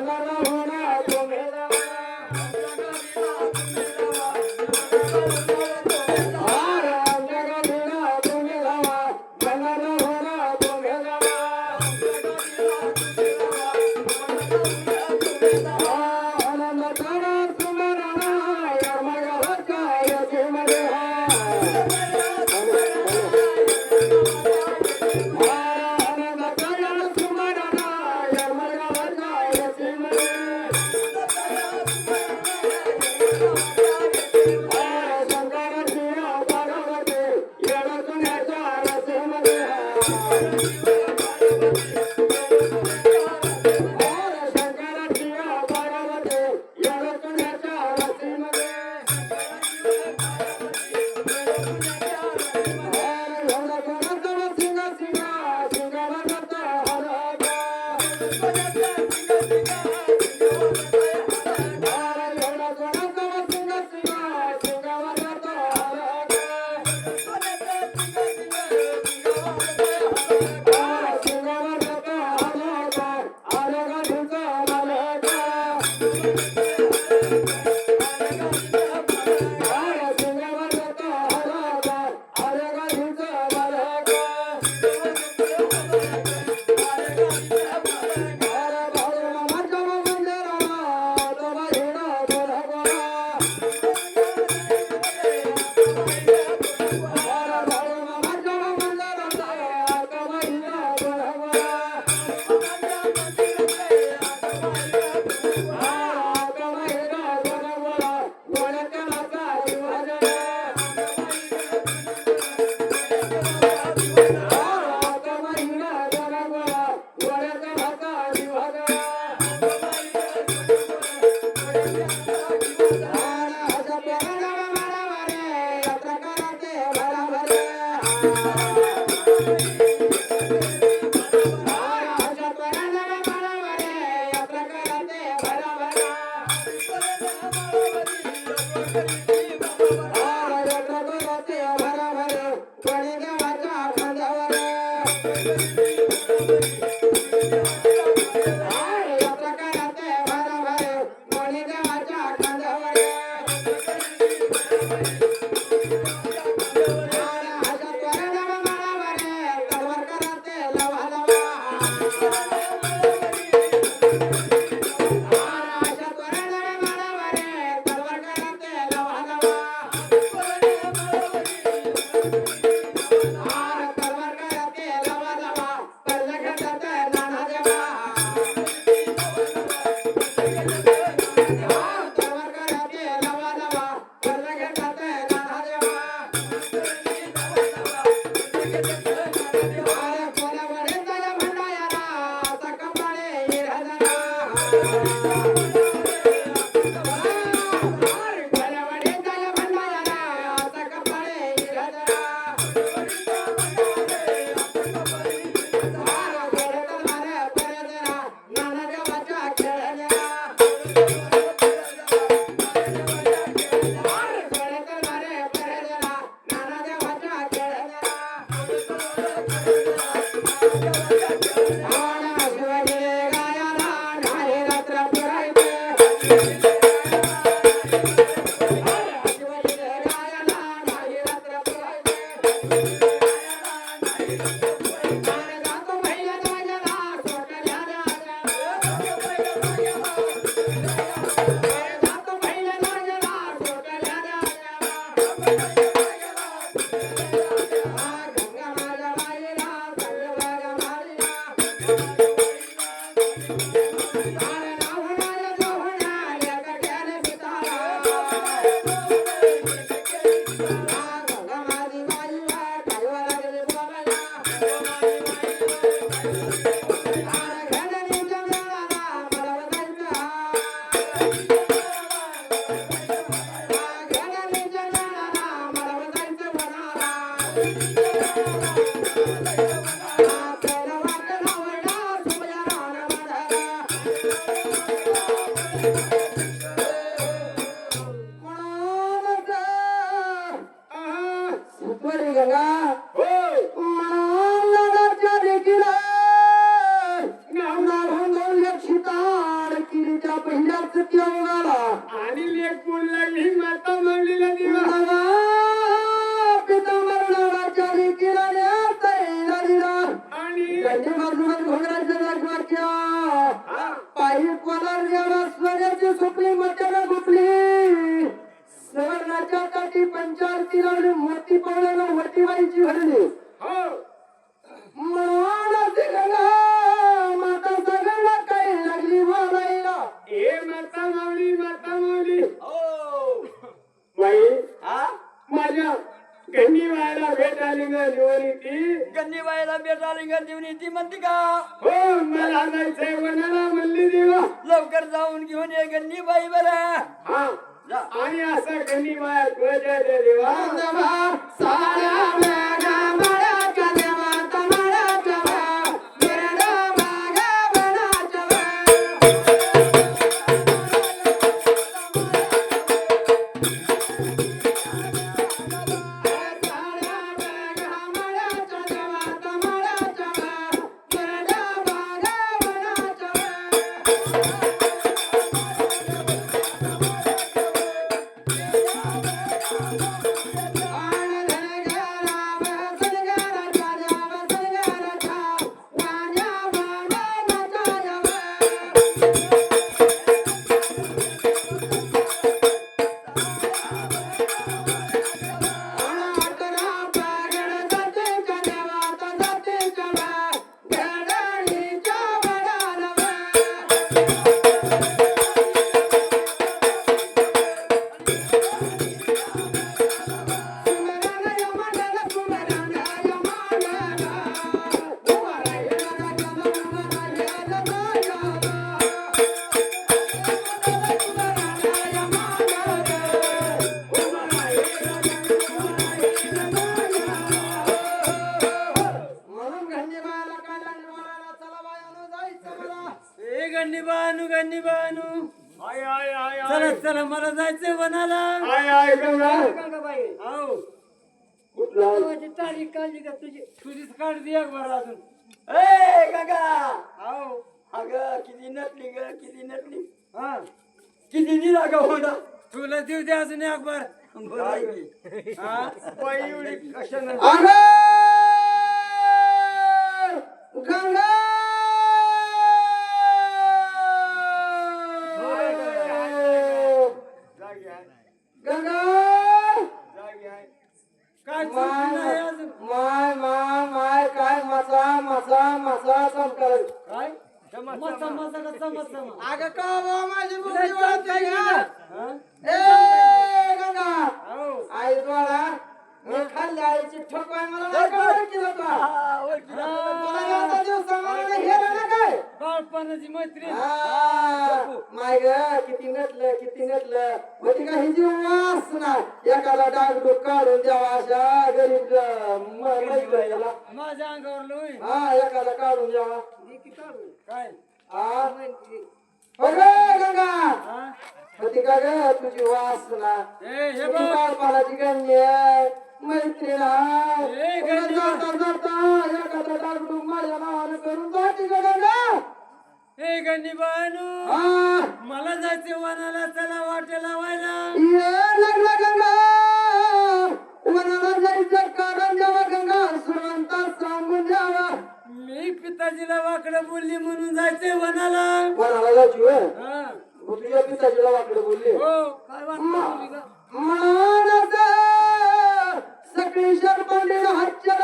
لا لا ती म्हणते का? हो मला जायचंय वनाला म्हणली देवा. लवकर जाऊन घेऊन ये गंदी बाई बरा. हा. जा. आणि असं गंडी माया तुझ्या दे देवा. बांधवा तारीख काढली का तुझी? तुझीच काढली एक बरं अजून. ए गंगा! हो अगं किती नटली ग किती नटली. हा. किती दिला ग तुला देऊ दे अजून एक बार हा? बाई एवढी कशानं? अगं! गंगा! जागी आहे गंगा! जागी आहे काय माय, चुकलं नाही अजून माय, माय, माय, काय मसा मसा मसा चमकल काय मस्त मस्त का चमत चमत अगं का बा माझी बुद्धी वळते का? हा ए गंगा हो आई द्वारा मी खाल्ली आईची ठोक आहे मला नाही का ओळखील होता? हा, ओळखी तुला दाखवलं. एवढ्या दिवसामध्ये गेलं ना काय बाळपणाची मैत्रीण आ, माय ग किती नटलं किती नटलं. होती का हिची वासना एखादा डागडूक काढून द्यावा अशा गरीब. माझ्या अंगावर हा एखादा काढून द्यावा. काय? हा. हो ग गंगा! हा? होती का ग तुझी वासना? हे बाळपणाची गंगे. मैत्रिणा. जाता एखादा डागडूक माझ्या नावानं करून जाते गंगा! ए गंडी बानू हा. मला जायचे वनाला चला वाटे लावायला. वनाला द्यावा मी पिताजीला वाकडं बोलली म्हणून वनाला. वनाला जायची होय? हा. तुझ्या पिताजीला वाकडे बोलली. हो काय वाटतं मानस सगळी शरपंडीला हातच्या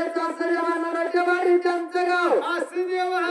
नाव जेव्हा हेच असं वाडी त्यांचं गाव. असं देवा.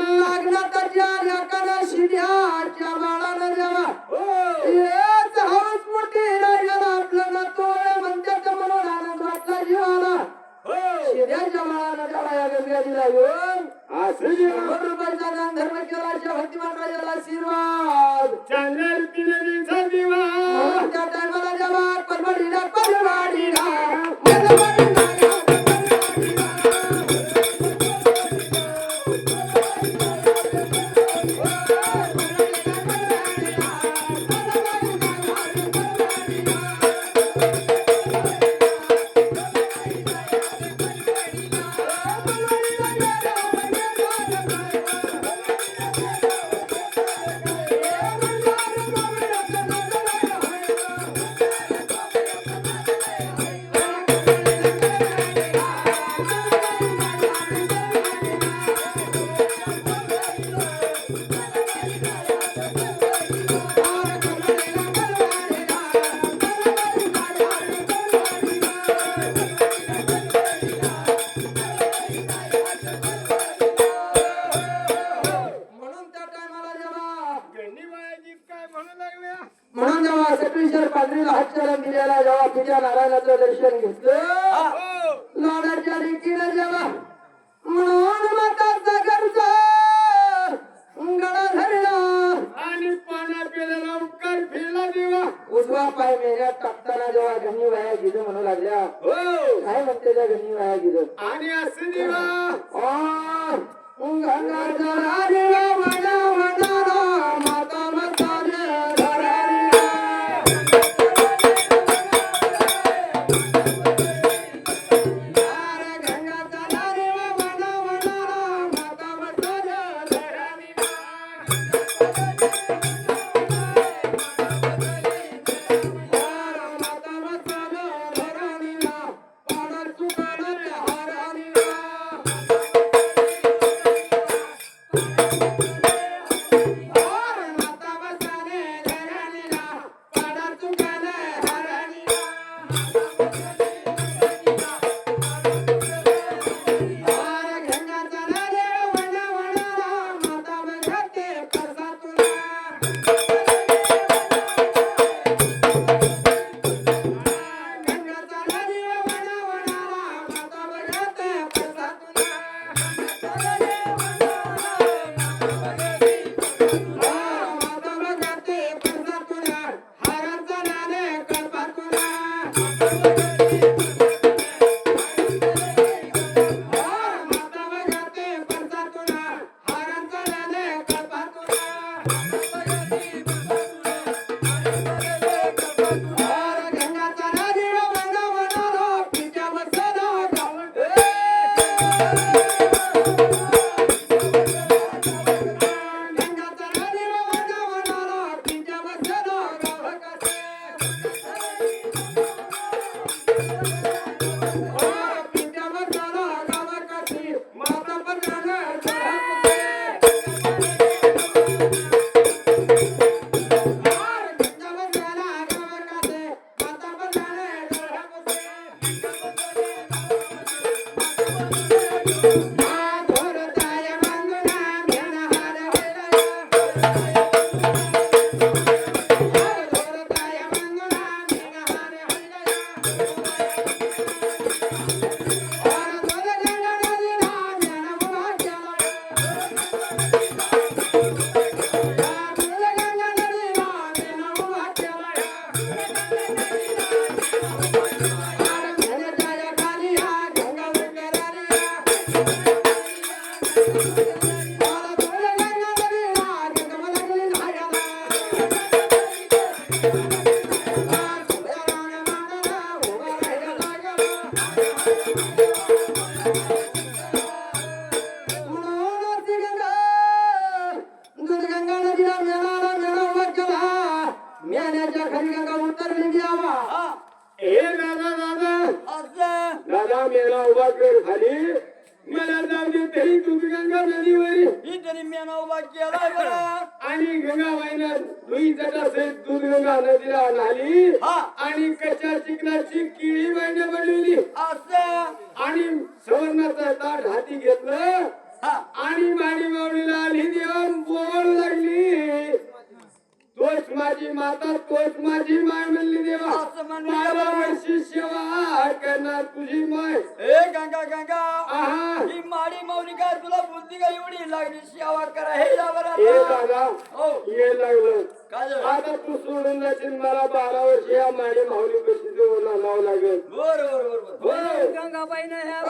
काय तुला बुद्धी का एवढी लागली सेवा करा हे जा बरं ये आता. दादा हो ये लागलं काय झालं? आता तू सोडून जाशील मला बारा वर्ष या माडी माऊली कशी नाव लागेल बर बर बर बर हो. गंगाबाईनं ह्या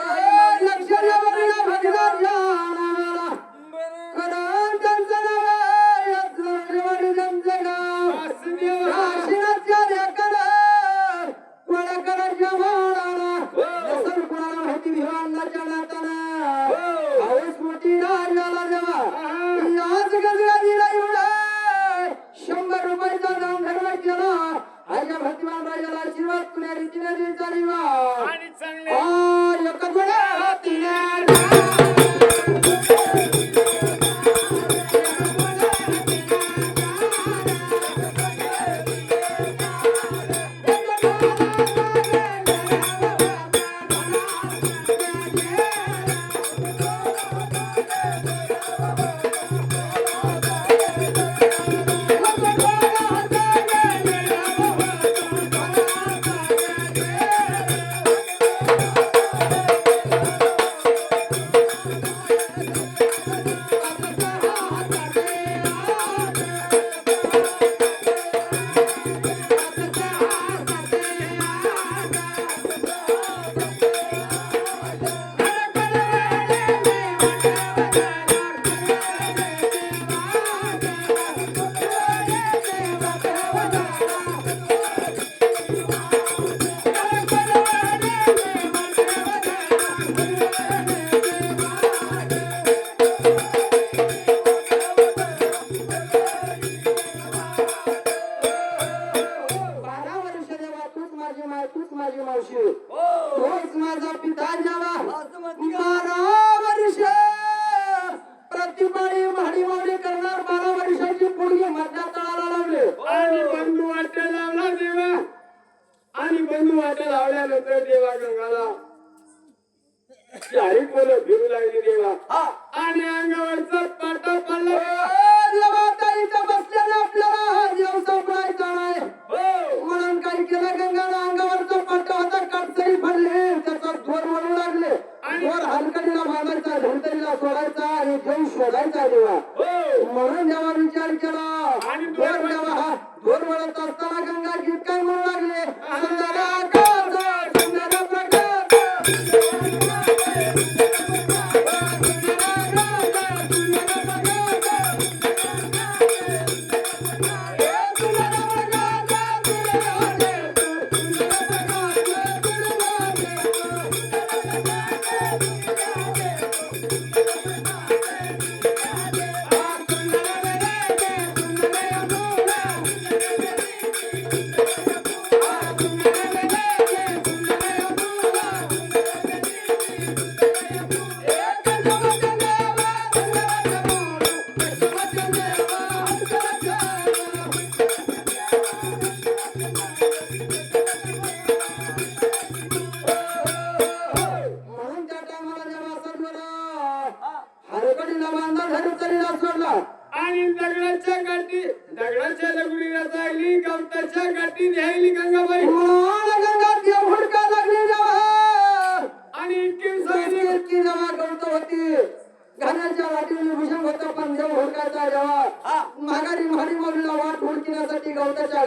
माडी करणार बारा वर्षाची पोरगी मधल्या तळाला लावले आणि बंधू वाट्या लावला देवा. आणि बंधू वाट्या लावल्यानंतर देवा गंगाला चारी फिरू लागली देवा. हा. आणि अंगावरचा पाटा पडला. देवा बसल्याने आपल्याला देव हो. म्हणून काय केलं गंगाला अंगावरचा पट्टा होता काटतरी फडले त्याचा धोर म्हणू लागले. धोर हलकडीला बांधायचा धनतरीला सोडायचा आणि देव शोधायचा देवा. हो म्हणून देवा विचार केला देवा हा धोर म्हणत असताना गंगा गीत काय म्हणू लागले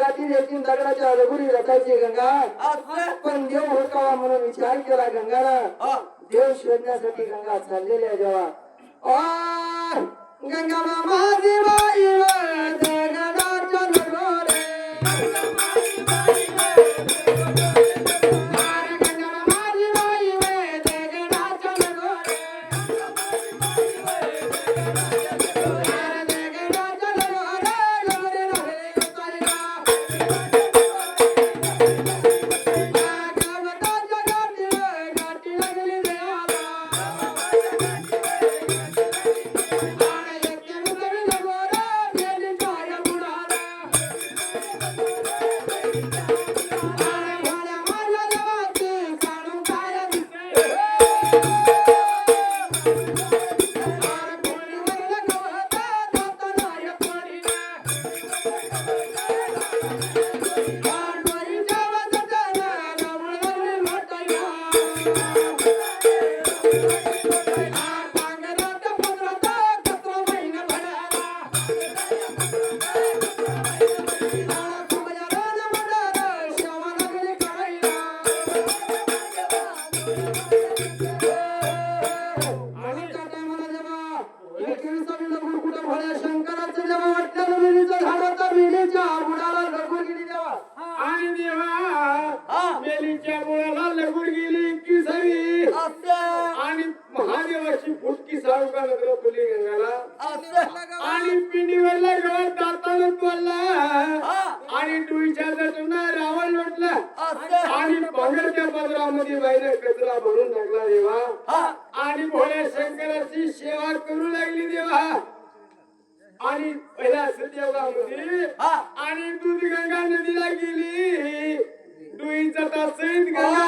गाठी यायची दगडाच्या रघुरी रचायची गंगा. पण देव हुडकावा म्हणून विचार केला गंगाला. देव शोधण्यासाठी गंगा चाललेली आहे जेव्हा गंगा माझी बाई कचरा भरून टाकला देवा. आणि भोळ्या शंकराची सेवा करू लागली देवा. आणि पहिल्या सत्ययुगामध्ये हा. आणि दूध गंगा नदीला गेली. डुईचा सहित गंगा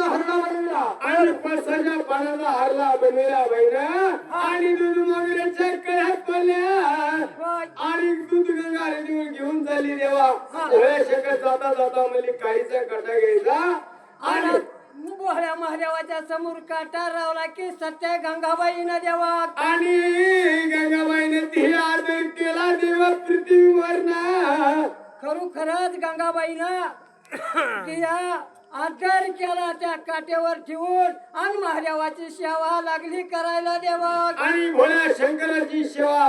आणि पसाच्या पाण्याला हारला आणि दूध वगैरेच्या कळ्यात पडल्या आणि दूध गंगा नदीवर घेऊन चालली देवा. भोळ्या शंकर जाता जाता म्हणजे काळीचा काटा घ्यायचा. आणि बोहळ्या महादेवाच्या समोर काटा रावला की सत्य गंगाबाईनं देवा. आणि गंगाबाईने ती आदर केला देवा पृथ्वीवर ना खरोखरच गंगाबाईनं तिया आदर केला त्या काट्यावर ठेवून आणि महादेवाची सेवा लागली करायला देवा आणि भोळ्या शंकराची सेवा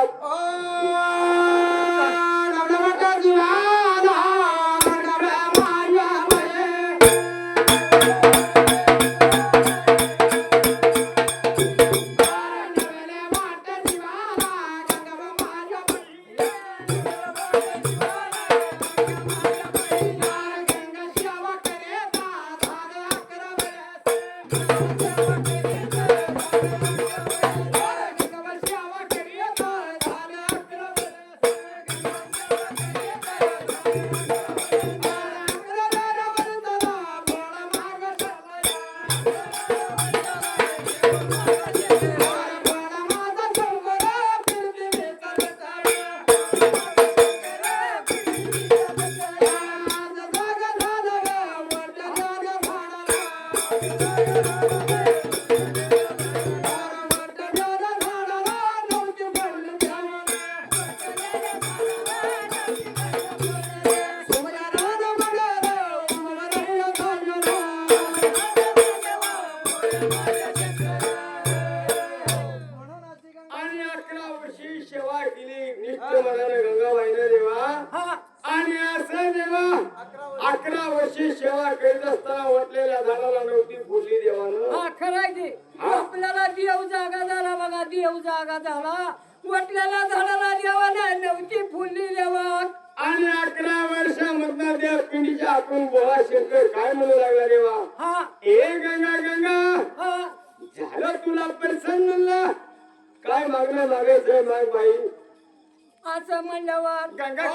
केली निष्ठ मनाने गंगाबाईने देवा आणि असं देवा अकरा वर्षी सेवा करीत असताना वाटलेल्या झाडाला नव्हती फुटली देवानं. हा खरंय की. आपल्याला देव जागा झाला बघा देव जागा झाला. वटलेल्या झाडाला देवाला नव्हती फुलली देवा. आणि अकरा वर्षामधनं त्या पिंडीच्या आपण शंकर काय म्हणू लागला देवा? हा. ए गंगा गंगा हा. झालं तुला प्रसन्न. काय मागणं मागायचं माग बाई? असं म्हणल्यावर गंगा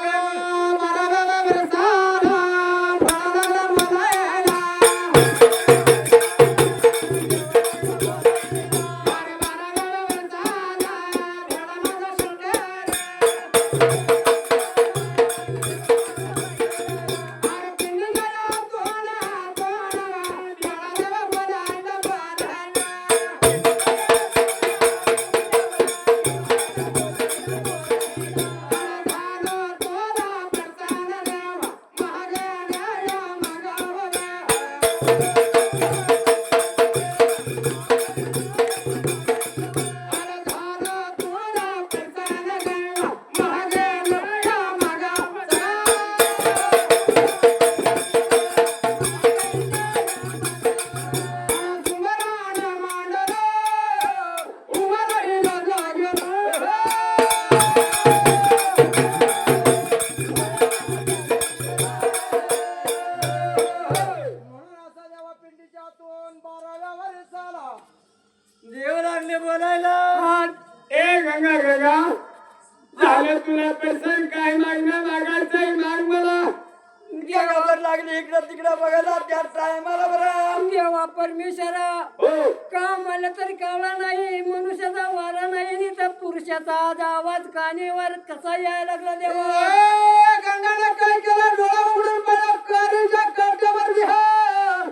इकडं तिकडं बघायला त्या टायमाला बरं. देवा परमेश्वरा हो. का मला तर कळला नाही मनुष्याचा वारा नाही आणि त्या पुरुषाचा आज आवाज कानेवर कसा यायला लागला देवा? ए, गंगाने काय केलं? डोळा उघडून पाहिलं. कारच्या काट्यावर विहार.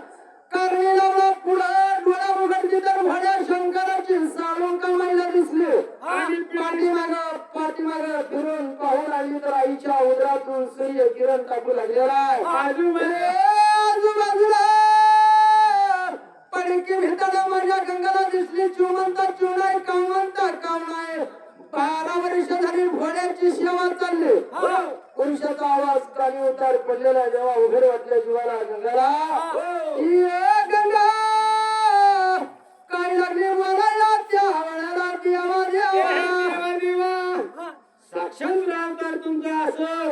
कारणी लावला पुढं. डोळा उघडली तर भड्या शंकराची साळून कमाईला दिसली. आणि पाठीमाग पाठीमाग फिरून पाहू लागली तर आईच्या उदरातून सूर्य किरण टाकू लागलेला आहे. आजूबाजूला ए, आजूबाजूला. पडकी भिताला माझ्या गंगाला दिसली. चुमंता चुनाय कामंता बारा वर्ष झाली सेवा चालली. पुरुषाचा आवाज कानी उतार पडलेला जेव्हा उघड वाटल्या जीवाला गंगाला. ये गंगा. काय लागली? मला त्या तुमचा असो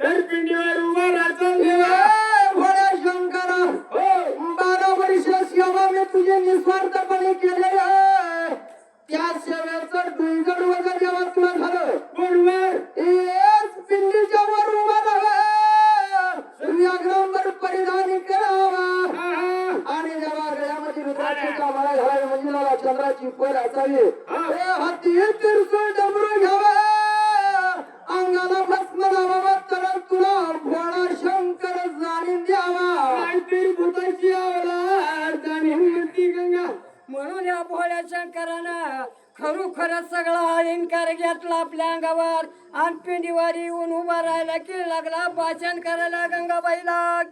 तर पिंडीवर उभा राहतो. वर्ष सेवा मी तुझे निस्वार्थपणे केले. त्या सेवेचं वगैरे जेव्हा तुला झालं बरोबर पिंडीच्या वर उभा राहा व्याघ्रांवर परिधान करावा. हा, हा. आणि जेव्हा गळ्यामध्ये रुद्राची कामाला घालावी चंद्राची पद असावी. ए, हाती तिरसूळ खरोखरच सगळा अलिंकार घेतला आपल्या अंगावर. आणि पिंडीवारी येऊन उभा राहायला की लागला? भाषण करायला गंगाबाईला.